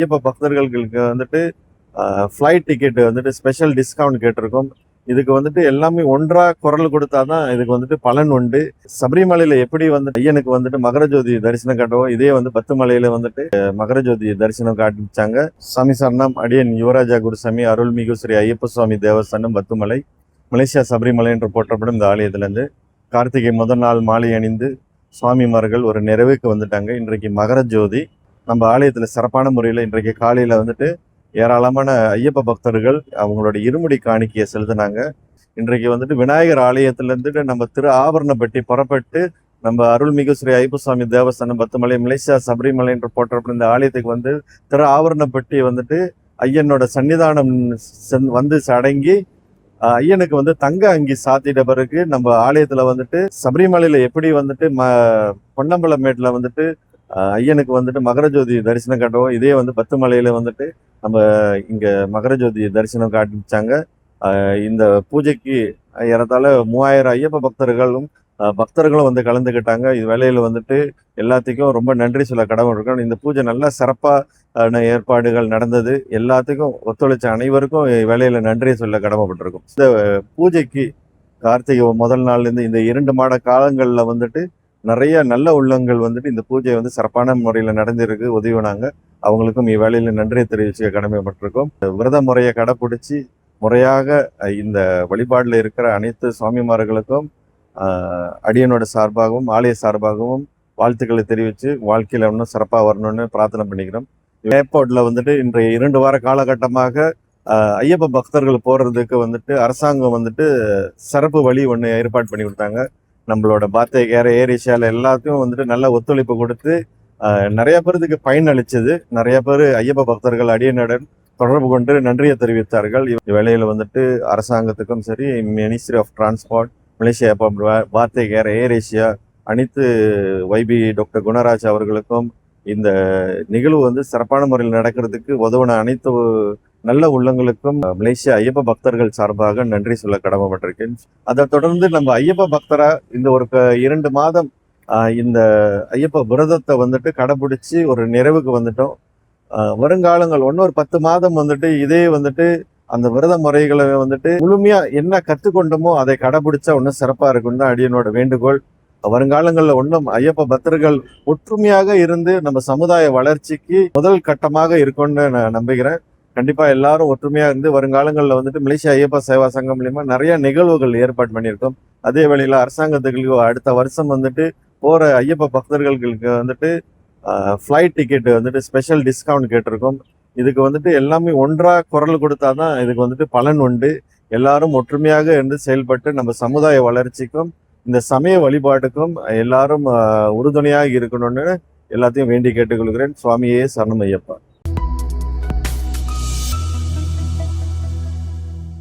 ஐயப்ப பக்தர்களுக்கு வந்துட்டு flight ticket வந்துட்டு ஸ்பெஷல் டிஸ்கவுண்ட் கேட்டிருக்கோம். இதுக்கு வந்துட்டு எல்லாமே ஒன்றா குரல் கொடுத்தாதான் இதுக்கு வந்துட்டு பலன் உண்டு. சபரிமலையில எப்படி வந்து ஐயனுக்கு வந்துட்டு மகரஜோதி தரிசனம் காட்டுவோம் இதே வந்து பத்து மலையில வந்துட்டு மகரஜோதி தரிசனம் காட்டிச்சாங்க. சாமி சரணம் அடியன் யுவராஜா குருசாமி அருள்மிகு ஸ்ரீ ஐயப்ப சுவாமி தேவஸ்தானம் பத்துமலை மலேசியா சபரிமலை என்று போற்றப்படும் இந்த ஆலயத்திலிருந்து கார்த்திகை முதல் நாள் மாலை அணிந்து சுவாமிமார்கள் ஒரு நிறைவுக்கு வந்துட்டாங்க. இன்றைக்கு மகரஜோதி நம்ம ஆலயத்தில் சிறப்பான முறையில் இன்றைக்கு காலையில் வந்துட்டு ஏராளமான ஐயப்ப பக்தர்கள் அவங்களோட இருமுடி காணிக்கையை செலுத்தினாங்க. இன்றைக்கு வந்துட்டு விநாயகர் ஆலயத்திலேருந்துட்டு நம்ம திரு ஆபரணப்பட்டி புறப்பட்டு நம்ம அருள்மிகு ஸ்ரீ ஐயப்பசுவாமி தேவஸ்தானம் பத்துமலை மலேசியா சபரிமலை என்று போற்றப்படும் இந்த ஆலயத்துக்கு வந்து திரு ஆபரணப்பட்டி வந்துட்டு ஐயனோட சன்னிதானம் சென்- வந்து அடங்கி ஐயனுக்கு வந்து தங்க அங்கி சாத்திட்ட பிறகு நம்ம ஆலயத்துல வந்துட்டு சபரிமலையில எப்படி வந்துட்டு ம பொன்னம்பலமேட்டில் வந்துட்டு ஐயனுக்கு வந்துட்டு மகர ஜோதி தரிசனம் காட்டுவோம். இதே வந்து பத்து மலையில வந்துட்டு நம்ம இங்க மகர ஜோதி தரிசனம் காட்டிச்சாங்க. இந்த பூஜைக்கு ஏறத்தாழ மூவாயிரம் ஐயப்ப பக்தர்களும் பக்தர்களும் வந்து கலந்துக்கிட்டாங்க. இது வேலையில வந்துட்டு எல்லாத்துக்கும் ரொம்ப நன்றி சொல்ல கடவுள் இருக்கணும். இந்த பூஜை நல்லா சிறப்பான ஏற்பாடுகள் நடந்தது. எல்லாத்துக்கும் ஒத்துழைச்ச அனைவருக்கும் வேலையில நன்றி சொல்ல கடமைப்பட்டிருக்கும். இந்த பூஜைக்கு கார்த்திகை முதல் நாள்ல இருந்து இந்த இரண்டு மாத காலங்கள்ல வந்துட்டு நிறைய நல்ல உள்ளங்கள் வந்துட்டு இந்த பூஜை வந்து சிறப்பான முறையில் நடந்திருக்கு. உதவினாங்க அவங்களுக்கும் இவ்வேளையில் நன்றியை தெரிவிச்சு கடமைப்பட்டிருக்கோம். விரத முறையை கடைப்பிடிச்சி முறையாக இந்த வழிபாடில் இருக்கிற அனைத்து சுவாமிமார்களுக்கும் அடியனோட சார்பாகவும் ஆலய சார்பாகவும் வாழ்த்துக்களை தெரிவித்து வாழ்க்கையில் இன்னும் சிறப்பாக வரணும்னு பிரார்த்தனை பண்ணிக்கிறோம். ஏர்போர்ட்டில் வந்துட்டு இன்றைய இரண்டு வார காலகட்டமாக ஐயப்ப பக்தர்கள் போகிறதுக்கு வந்துட்டு அரசாங்கம் வந்துட்டு சிறப்பு வழி ஒன்று ஏற்பாடு பண்ணி கொடுத்தாங்க. நம்மளோட பாத்தை ஏர் ஏர் ஏஷியாவில் எல்லாத்தையும் வந்துட்டு நல்ல ஒத்துழைப்பு கொடுத்து நிறைய பேருக்கு பயன் அளிச்சது. நிறைய பேர் ஐயப்ப பக்தர்கள் அடியனுடன் தொடர்பு கொண்டு நன்றியை தெரிவித்தார்கள். இவ்வேளையில் வந்துட்டு அரசாங்கத்துக்கும் சரி மினிஸ்ட்ரி ஆஃப் டிரான்ஸ்போர்ட் மலேசியா பாத்தை ஏர் ஏர் ஏஷியா அனைத்து வைபி டாக்டர் குணராஜ் அவர்களுக்கும் இந்த நிகழ்வு வந்து சிறப்பான முறையில் நடக்கிறதுக்கு உதவின அனைத்து நல்ல உள்ளங்களுக்கும் மலேசிய ஐயப்ப பக்தர்கள் சார்பாக நன்றி சொல்ல கடமைப்பட்டிருக்கேன். அதை தொடர்ந்து நம்ம ஐயப்ப பக்தரா இந்த ஒரு க- இரண்டு மாதம் இந்த ஐயப்ப விரதத்தை வந்துட்டு கடைபிடிச்சி ஒரு நிறைவுக்கு வந்துட்டோம். வருங்காலங்கள் ஒன்று ஒரு பத்து மாதம் வந்துட்டு இதே வந்துட்டு அந்த விரத முறைகளை வந்துட்டு முழுமையா என்ன கற்றுக்கொண்டோமோ அதை கடைபிடிச்சா ஒன்றும் சிறப்பா இருக்கும்னு தான் அடியனோட வேண்டுகோள். வருங்காலங்களில் ஒன்றும் ஐயப்ப பக்தர்கள் ஒற்றுமையாக இருந்து நம்ம சமுதாய வளர்ச்சிக்கு முதல் கட்டமாக இருக்கும்னு நான் நம்புகிறேன். கண்டிப்பா எல்லாரும் ஒற்றுமையா இருந்து வருங்காலங்களில் வந்துட்டு மலேசியா ஐயப்பா சேவா சங்கம் மூலியமா நிறைய நிகழ்வுகள் ஏற்பாடு பண்ணியிருக்கோம். அதே வேளையில அரசாங்கத்துக்கு அடுத்த வருஷம் வந்துட்டு போற ஐயப்ப பக்தர்களுக்கு வந்துட்டு ஃப்ளைட் டிக்கெட் வந்துட்டு ஸ்பெஷல் டிஸ்கவுண்ட் கேட்டிருக்கோம். இதுக்கு வந்துட்டு எல்லாமே ஒன்றா குரல் கொடுத்தாதான் இதுக்கு வந்துட்டு பலன் உண்டு. எல்லாரும் ஒற்றுமையாக இருந்து செயல்பட்டு நம்ம சமுதாய வளர்ச்சிக்கும் இந்த சமய வழிபாட்டுக்கும் எல்லாரும் உறுதுணையாக இருக்கணும்னு எல்லாத்தையும் வேண்டி கேட்டுக்கொள்கிறேன். சுவாமியே சரணம் ஐயப்பா.